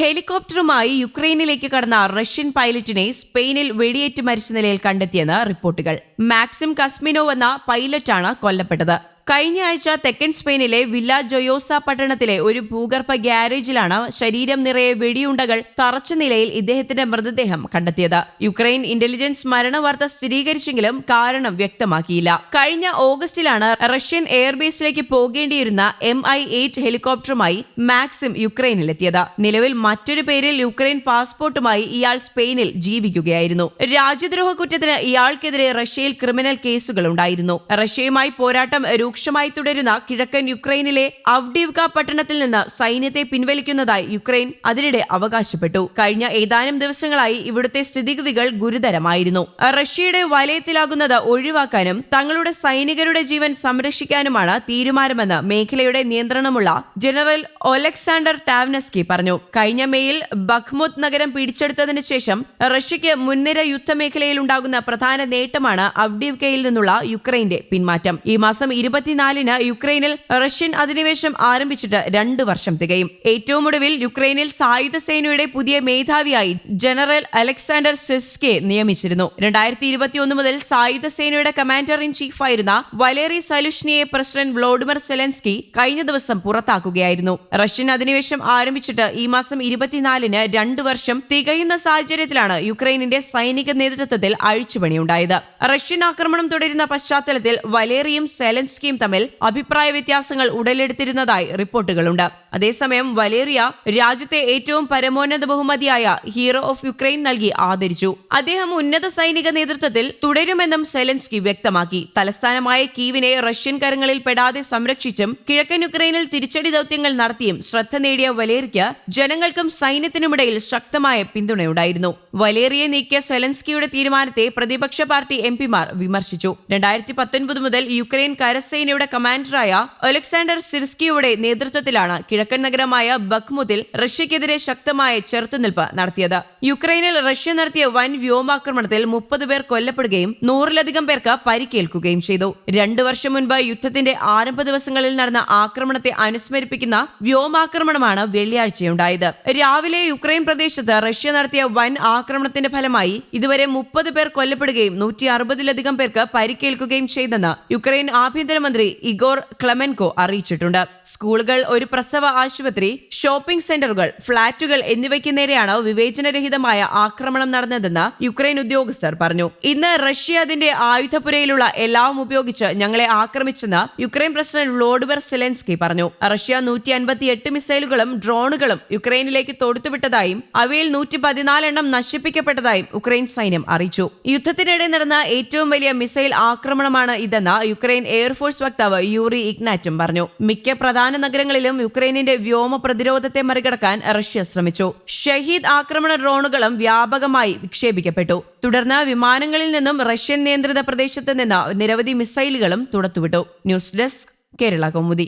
ഹെലികോപ്റ്ററുമായി യുക്രൈനിലേക്ക് കടന്ന റഷ്യൻ പൈലറ്റിനെ സ്പെയിനിൽ വെടിയേറ്റ് മരിച്ച നിലയിൽ കണ്ടെത്തിയെന്ന് റിപ്പോർട്ടുകൾ. മാക്സിം കസ്മിനോവ് എന്ന പൈലറ്റാണ് കൊല്ലപ്പെട്ടത്. കഴിഞ്ഞ ആഴ്ച തെക്കൻ സ്പെയിനിലെ വില്ല ജൊയോസ പട്ടണത്തിലെ ഒരു ഭൂഗർഭ ഗ്യാരേജിലാണ് ശരീരം നിറയെ വെടിയുണ്ടകൾ തറച്ച നിലയിൽ ഇദ്ദേഹത്തിന്റെ മൃതദേഹം കണ്ടെത്തിയത്. യുക്രൈൻ ഇന്റലിജൻസ് മരണവാർത്ത സ്ഥിരീകരിച്ചെങ്കിലും കാരണം വ്യക്തമാക്കിയില്ല. കഴിഞ്ഞ ഓഗസ്റ്റിലാണ് റഷ്യൻ എയർബേസിലേക്ക് പോകേണ്ടിയിരുന്ന എം ഐ എയ്റ്റ് ഹെലികോപ്റ്ററുമായി മാക്സിം യുക്രൈനിലെത്തിയത്. നിലവിൽ മറ്റൊരു പേരിൽ യുക്രൈൻ പാസ്പോർട്ടുമായി ഇയാൾ സ്പെയിനിൽ ജീവിക്കുകയായിരുന്നു. രാജ്യദ്രോഹ കുറ്റത്തിന് ഇയാൾക്കെതിരെ റഷ്യയിൽ ക്രിമിനൽ കേസുകളുണ്ടായിരുന്നു. റഷ്യയുമായി പോരാട്ടം രൂക്ഷമായി തുടരുന്ന കിഴക്കൻ യുക്രൈനിലെ അവ്ഡീവ്ക പട്ടണത്തിൽ നിന്ന് സൈന്യത്തെ പിൻവലിക്കുന്നതായി യുക്രൈൻ അതിനിടെ അവകാശപ്പെട്ടു. കഴിഞ്ഞ ഏതാനും ദിവസങ്ങളായി ഇവിടുത്തെ സ്ഥിതിഗതികൾ ഗുരുതരമായിരുന്നു. റഷ്യയുടെ വലയത്തിലാകുന്നത് ഒഴിവാക്കാനും തങ്ങളുടെ സൈനികരുടെ ജീവൻ സംരക്ഷിക്കാനുമാണ് തീരുമാനമെന്ന് മേഖലയുടെ നിയന്ത്രണമുള്ള ജനറൽ ഒലക്സാണ്ടർ ടാവ്നസ്കി പറഞ്ഞു. കഴിഞ്ഞ മേയിൽ ബഖ്മുത് നഗരം പിടിച്ചെടുത്തതിനു ശേഷം റഷ്യയ്ക്ക് മുൻനിര യുദ്ധമേഖലയിൽ ഉണ്ടാകുന്ന പ്രധാന നേട്ടമാണ് അവ്ഡീവ്കയിൽ നിന്നുള്ള യുക്രൈന്റെ പിന്മാറ്റം. ഈ മാസം ഇരുപത്തിനാലിന് യുക്രൈനിൽ റഷ്യൻ അധിനിവേശം ആരംഭിച്ചിട്ട് രണ്ട് വർഷം തികയും. ഏറ്റവും ഒടുവിൽ യുക്രൈനിൽ സായുധ സേനയുടെ പുതിയ മേധാവിയായി ജനറൽ അലക്സാണ്ടർ സിസ്കെ നിയമിച്ചിരുന്നു. രണ്ടായിരത്തി ഇരുപത്തിയൊന്ന് മുതൽ സായുധ സേനയുടെ കമാൻഡർ ഇൻ ചീഫായിരുന്ന വലേറി സലുഷ്നിയെ പ്രസിഡന്റ് വ്ളോഡിമർ സെലൻസ്കി കഴിഞ്ഞ ദിവസം പുറത്താക്കുകയായിരുന്നു. റഷ്യൻ അധിനിവേശം ആരംഭിച്ചിട്ട് ഈ മാസം ഇരുപത്തിനാലിന് രണ്ട് വർഷം തികയുന്ന സാഹചര്യത്തിലാണ് യുക്രൈനിന്റെ സൈനിക നേതൃത്വത്തിൽ അഴിച്ചുപണിയുണ്ടായത്. റഷ്യൻ ആക്രമണം തുടരുന്ന പശ്ചാത്തലത്തിൽ വലേറിയും സെലൻസ്കിയും തമ്മിൽ അഭിപ്രായ വ്യത്യാസങ്ങൾ ഉടലെടുത്തിരുന്നതായി റിപ്പോർട്ടുകളുണ്ട്. അതേസമയം വലേറിയ രാജ്യത്തെ ഏറ്റവും പരമോന്നത ബഹുമതിയായ ഹീറോ ഓഫ് യുക്രൈൻ നൽകി ആദരിച്ചു. അദ്ദേഹം ഉന്നത സൈനിക നേതൃത്വത്തിൽ തുടരുമെന്നും സെലൻസ്കി വ്യക്തമാക്കി. തലസ്ഥാനമായ കീവിനെ റഷ്യൻ കരങ്ങളിൽ പെടാതെ സംരക്ഷിച്ചും കിഴക്കൻ യുക്രൈനിൽ തിരിച്ചടി ദൌത്യങ്ങൾ നടത്തിയും ശ്രദ്ധ നേടിയ വലേറിക്ക് ജനങ്ങൾക്കും സൈന്യത്തിനുമിടയിൽ ശക്തമായ പിന്തുണയുണ്ടായിരുന്നു. വലേറിയെ നീക്കിയ സെലൻസ്കിയുടെ തീരുമാനത്തെ പ്രതിപക്ഷ പാർട്ടി എം പിമാർ വിമർശിച്ചു. രണ്ടായിരത്തി പത്തൊൻപത് മുതൽ യുക്രൈൻ കരസേനയുടെ കമാൻഡറായ ഒലക്സാണ്ടർ സിർസ്കിയുടെ നേതൃത്വത്തിലാണ് കിഴക്കൻ നഗരമായ ബഖ്മുദിൽ റഷ്യക്കെതിരെ ശക്തമായ ചെറുത്തുനിൽപ്പ് നടത്തിയത്. യുക്രൈനിൽ റഷ്യ നടത്തിയ വൻ വ്യോമാക്രമണത്തിൽ മുപ്പത് പേർ കൊല്ലപ്പെടുകയും നൂറിലധികം പേർക്ക് പരിക്കേൽക്കുകയും ചെയ്തു. രണ്ടു വർഷം മുൻപ് യുദ്ധത്തിന്റെ ആരംഭ ദിവസങ്ങളിൽ നടന്ന ആക്രമണത്തെ അനുസ്മരിപ്പിക്കുന്ന വ്യോമാക്രമണമാണ് വെള്ളിയാഴ്ചയുണ്ടായത്. രാവിലെ യുക്രൈൻ പ്രദേശത്ത് റഷ്യ നടത്തിയ വൻ ആക്രമണത്തിന്റെ ഫലമായി ഇതുവരെ മുപ്പത് പേർ കൊല്ലപ്പെടുകയും നൂറ്റി അറുപതിലധികം പേർക്ക് പരിക്കേൽക്കുകയും ചെയ്തെന്ന് യുക്രൈൻ ആഭ്യന്തരമന്ത്രി ഇഗോർ ക്ലമെൻകോ അറിയിച്ചിട്ടുണ്ട്. സ്കൂളുകൾ ഒരു പ്രസവ ആശുപത്രി ഷോപ്പിംഗ് സെന്ററുകൾ ഫ്ളാറ്റുകൾ എന്നിവയ്ക്ക് നേരെയാണ് വിവേചനരഹിതമായ ആക്രമണം നടന്നതെന്ന് യുക്രൈൻ ഉദ്യോഗസ്ഥർ പറഞ്ഞു. ഇന്ന് റഷ്യ അതിന്റെ ആയുധപുരയിലുള്ള എല്ലാം ഉപയോഗിച്ച് ഞങ്ങളെ ആക്രമിച്ചെന്ന് യുക്രൈൻ പ്രസിഡന്റ് വ്ളോഡിമർ സെലൻസ്കി പറഞ്ഞു. റഷ്യ നൂറ്റി അൻപത്തി എട്ട് മിസൈലുകളും ഡ്രോണുകളും യുക്രൈനിലേക്ക് തൊടുത്തുവിട്ടതായും അവയിൽ നൂറ്റി പതിനാലെണ്ണം നശിപ്പിക്കപ്പെട്ടതായും യുക്രൈൻ സൈന്യം അറിയിച്ചു. യുദ്ധത്തിനിടെ നടന്ന ഏറ്റവും വലിയ മിസൈൽ ആക്രമണമാണ് ഇതെന്ന് യുക്രൈൻ എയർഫോഴ്സ് വക്താവ് യൂറി ഇഗ്നാറ്റും പറഞ്ഞു. മിക്ക പ്രധാന നഗരങ്ങളിലും യുക്രൈനിന്റെ വ്യോമ പ്രതിരോധത്തെ മറികടക്കാൻ റഷ്യ ശ്രമിച്ചു. ഷഹീദ് ആക്രമണ ഡ്രോണുകളും വ്യാപകമായി വിക്ഷേപിക്കപ്പെട്ടു. തുടർന്ന് വിമാനങ്ങളിൽ നിന്നും റഷ്യൻ നിയന്ത്രിത പ്രദേശത്ത് നിന്ന് നിരവധി മിസൈലുകളും തുടത്തുവിട്ടു. News desk Kerala Kaumudi.